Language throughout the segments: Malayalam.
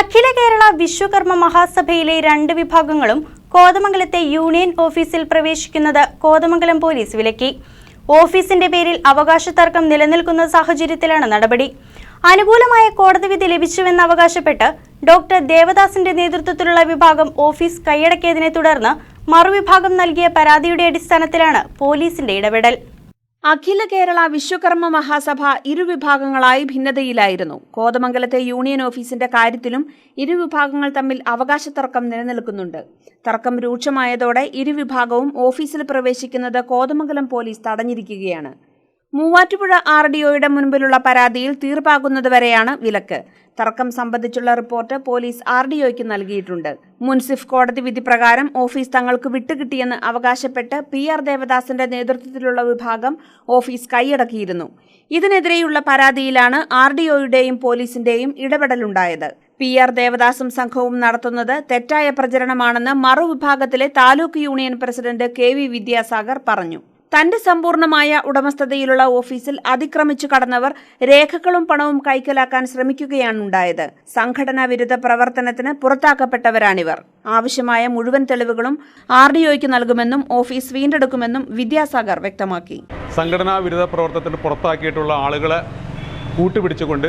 അഖില കേരള വിശ്വകർമ്മ മഹാസഭയിലെ രണ്ട് വിഭാഗങ്ങളും കോതമംഗലത്തെ യൂണിയൻ ഓഫീസിൽ പ്രവേശിക്കുന്നത് കോതമംഗലം പോലീസ് വിലക്കി. ഓഫീസിന്റെ പേരിൽ അവകാശ തർക്കം നിലനിൽക്കുന്ന സാഹചര്യത്തിലാണ് നടപടി. അനുകൂലമായ കോടതി വിധി ലഭിച്ചുവെന്ന് അവകാശപ്പെട്ട് ഡോക്ടർ ദേവദാസിന്റെ നേതൃത്വത്തിലുള്ള വിഭാഗം ഓഫീസ് കൈയടക്കിയതിനെ തുടർന്ന് മറുവിഭാഗം നൽകിയ പരാതിയുടെ അടിസ്ഥാനത്തിലാണ് പോലീസിന്റെ ഇടപെടൽ. അഖില കേരള വിശ്വകർമ്മ മഹാസഭ ഇരുവിഭാഗങ്ങളായി ഭിന്നതയിലായിരുന്നു. കോതമംഗലത്തെ യൂണിയൻ ഓഫീസിന്റെ കാര്യത്തിലും ഇരുവിഭാഗങ്ങൾ തമ്മിൽ അവകാശ തർക്കം നിലനിൽക്കുന്നുണ്ട്. തർക്കം രൂക്ഷമായതോടെ ഇരുവിഭാഗവും ഓഫീസിൽ പ്രവേശിക്കുന്നത് കോതമംഗലം പോലീസ് തടഞ്ഞിരിക്കുകയാണ്. മൂവാറ്റുപുഴ ആർ ഡി ഒയുടെ മുൻപിലുള്ള പരാതിയിൽ തീർപ്പാകുന്നതുവരെയാണ് വിലക്ക്. തർക്കം സംബന്ധിച്ചുള്ള റിപ്പോർട്ട് പോലീസ് ആർ ഡി ഒയ്ക്ക് നൽകിയിട്ടുണ്ട്. മുൻസിഫ് കോടതി വിധി പ്രകാരം ഓഫീസ് തങ്ങൾക്ക് വിട്ടുകിട്ടിയെന്ന് അവകാശപ്പെട്ട് പി ആർ ദേവദാസിന്റെ നേതൃത്വത്തിലുള്ള വിഭാഗം ഓഫീസ് കൈയടക്കിയിരുന്നു. ഇതിനെതിരെയുള്ള പരാതിയിലാണ് ആർ ഡി ഒയുടെയും പോലീസിന്റെയും ഇടപെടലുണ്ടായത്. പി ആർ ദേവദാസും സംഘവും നടത്തുന്നത് തെറ്റായ പ്രചരണമാണെന്ന് മറുവിഭാഗത്തിലെ taluk union president K V Vidyasagar പറഞ്ഞു. തന്റെ സമ്പൂർണമായ ഉടമസ്ഥതയിലുള്ള ഓഫീസിൽ അതിക്രമിച്ചു കടന്നവർ രേഖകളും പണവും കൈക്കലാക്കാൻ ശ്രമിക്കുകയാണുണ്ടായത്. സംഘടനാ വിരുദ്ധ പ്രവർത്തനത്തിന് പുറത്താക്കപ്പെട്ടവരാണിവർ. ആവശ്യമായ മുഴുവൻ തെളിവുകളും ആർ ഡി ഒയ്ക്ക് നൽകുമെന്നും ഓഫീസ് വീണ്ടെടുക്കുമെന്നും വിദ്യാസാഗർ വ്യക്തമാക്കി. സംഘടനാ വിരുദ്ധ പ്രവർത്തനത്തിന് പുറത്താക്കിയിട്ടുള്ള ആളുകളെ കൂട്ടുപിടിച്ചുകൊണ്ട്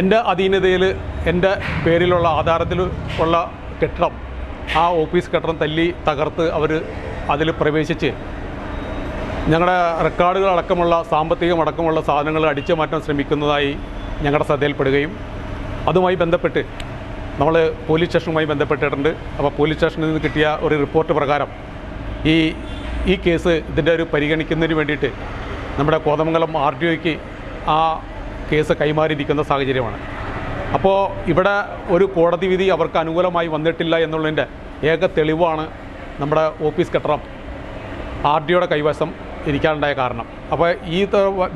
എന്റെ അധീനതയിൽ എന്റെ പേരിലുള്ള ആധാരത്തിൽ ഉള്ള കെട്ടിടം ആ ഓഫീസ് കെട്ടിടം തല്ലി തകർത്ത് അവർ അതിൽ പ്രവേശിച്ച് ഞങ്ങളുടെ റെക്കോർഡുകൾ അടക്കമുള്ള സാമ്പത്തികം അടക്കമുള്ള സാധനങ്ങൾ അടിച്ചു മാറ്റാൻ ശ്രമിക്കുന്നതായി ഞങ്ങളുടെ ശ്രദ്ധയിൽപ്പെടുകയും അതുമായി ബന്ധപ്പെട്ട് നമ്മൾ പോലീസ് സ്റ്റേഷനുമായി ബന്ധപ്പെട്ടിട്ടുണ്ട്. അപ്പോൾ പോലീസ് സ്റ്റേഷനിൽ നിന്ന് കിട്ടിയ ഒരു റിപ്പോർട്ട് പ്രകാരം ഈ ഈ കേസ് ഇതിന്റെ ഒരു പരിഗണിക്കുന്നതിന് വേണ്ടിയിട്ട് നമ്മുടെ കോതമംഗലം ആർ ടി ഒക്ക് ആ കേസ് കൈമാറിയിരിക്കുന്ന സാഹചര്യമാണ്. അപ്പോൾ ഇവിടെ ഒരു കോടതി വിധി അവർക്ക് അനുകൂലമായി വന്നിട്ടില്ല എന്നുള്ളതിന്റെ ഏക തെളിവാണ് നമ്മുടെ ഓഫീസ് കെട്ടിടം ആർ ഡിയുടെ കൈവശം. ഇരിക്കാനുണ്ടായ കാരണം. അപ്പോൾ ഈ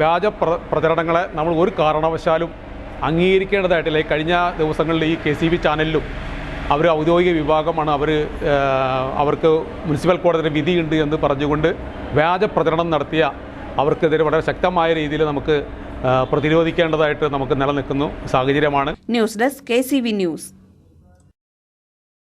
വ്യാജ പ്ര പ്രചരണങ്ങളെ നമ്മൾ ഒരു കാരണവശാലും അംഗീകരിക്കേണ്ടതായിട്ടില്ല. ഈ കഴിഞ്ഞ ദിവസങ്ങളിൽ ഈ കെ സി ബി ചാനലിലും അവർ ഔദ്യോഗിക വിഭാഗമാണ് അവർ അവർക്ക് മുനിസിപ്പൽ കോടതിയുടെ വിധിയുണ്ട് എന്ന് പറഞ്ഞുകൊണ്ട് വ്യാജ പ്രചരണം നടത്തിയ അവർക്കെതിരെ വളരെ ശക്തമായ രീതിയിൽ നമുക്ക് പ്രതിരോധിക്കേണ്ടതായിട്ട് നമുക്ക് നിലനിൽക്കുന്നു സാഹചര്യമാണ്. News desk K news.